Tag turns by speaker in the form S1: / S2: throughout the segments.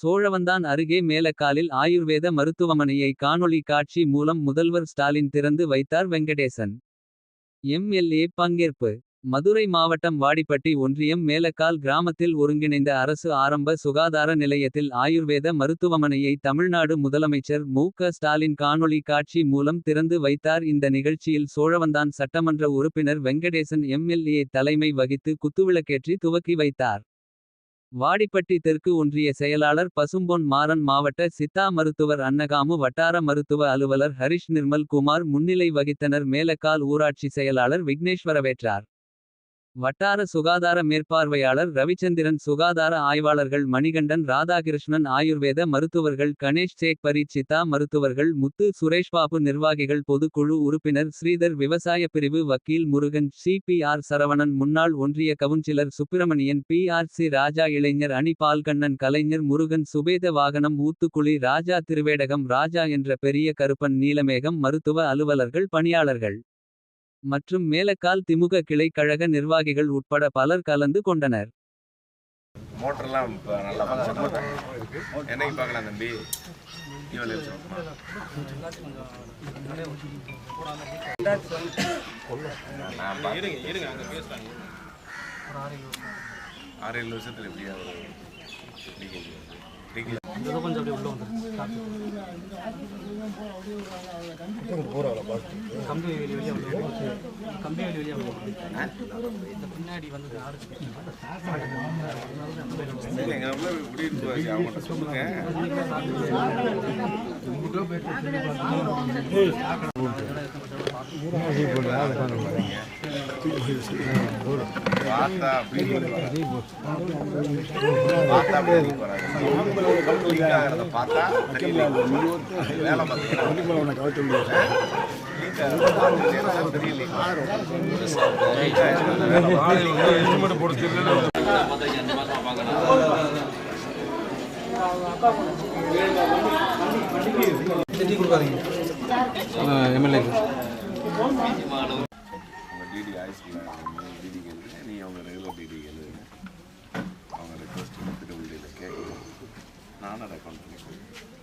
S1: சோழவந்தான் அருகே மேலக்காலில் ஆயுர்வேத மருத்துவமனையை காணொளி காட்சி மூலம் முதல்வர் ஸ்டாலின் திறந்து வைத்தார் வெங்கடேசன். எம்எல்ஏ பங்கேற்பு மதுரை மாவட்டம் வாடிப்பட்டி ஒன்றியம் மேலக்கால் கிராமத்தில் ஒருங்கிணைந்த அரசு ஆரம்ப சுகாதார நிலையத்தில் ஆயுர்வேத மருத்துவமனையை தமிழ்நாடு முதலமைச்சர் மு ஸ்டாலின் காணொளி காட்சி மூலம் திறந்து வைத்தார் இந்த நிகழ்ச்சியில் சோழவந்தான் சட்டமன்ற உறுப்பினர் வெங்கடேசன் எம்எல்ஏ தலைமை வகித்து குத்துவிளக்கேற்றி துவக்கி வைத்தார். வாடிப்பட்டி தெற்கு ஒன்றிய செயலாளர் பசும்பொன் மாறன் மாவட்ட சித்தா மருத்துவர் அன்னகாமு வட்டார மருத்துவ அலுவலர் ஹரிஷ் நிர்மல் குமார் முன்னிலை வகித்தனர் மேலக்கால் ஊராட்சி செயலாளர் விக்னேஸ்வரவேற்றார். வட்டார சுகாதார மேற்பார்வையாளர் ரவிச்சந்திரன் சுகாதார ஆய்வாளர்கள் மணிகண்டன் ராதாகிருஷ்ணன் ஆயுர்வேத மருத்துவர்கள் கணேஷ் சேக் பரீட்சிதா மருத்துவர்கள் முத்து சுரேஷ்பாபு நிர்வாகிகள் பொதுக்குழு உறுப்பினர் ஸ்ரீதர் விவசாய பிரிவு வக்கீல் Murugan C P R Saravanan முன்னாள் ஒன்றிய councillor Subramanian P R C Raja இளைஞர் அணி பால்கண்ணன் கலைஞர் முருகன் சுபேத வாகனம் ஊத்துக்குழி ராஜா திருவேடகம் ராஜா என்ற பெரிய கருப்பன் நீலமேகம் மருத்துவ அலுவலர்கள் பணியாளர்கள். மற்றும் மேலக்கால் திமுக கிளை கழக நிர்வாகிகள் உட்பட பலர் கலந்து கொண்டனர் மோட்டர்லாம் நல்லா என்னைக்கு பார்க்கலாம் தம்பி வருஷத்தில் எப்படியா இந்த கொஞ்சம் அப்படியே உள்ள வந்துடும் போகிறாங்களா கம்பி வெளி வெளியே வந்து கம்பி வெளி வெளியே வந்து இந்த பின்னாடி வந்து ஆடு போடுங்க எம்எல்ஏ
S2: ரிக்வெஸ்ட்டில் நீ அவங்க ரெகுலர் டிடிக்கு எழுதுங்க அவங்க ரிக்வெஸ்ட் திருவள்ளியில் கேட்கணும் நானும் ரெக்கமெண்ட் பண்ணி கொடுப்பேன்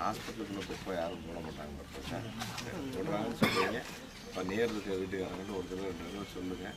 S2: ஹாஸ்பிட்டலுக்குள்ளே குப்பை யாரும் போட மாட்டாங்க போடுறாங்கன்னு சொல்லுவீங்க இப்போ நேரில் இருக்க வீட்டுக்காரங்கன்னு ஒரு தடவை ரெண்டு சொல்லுங்கள்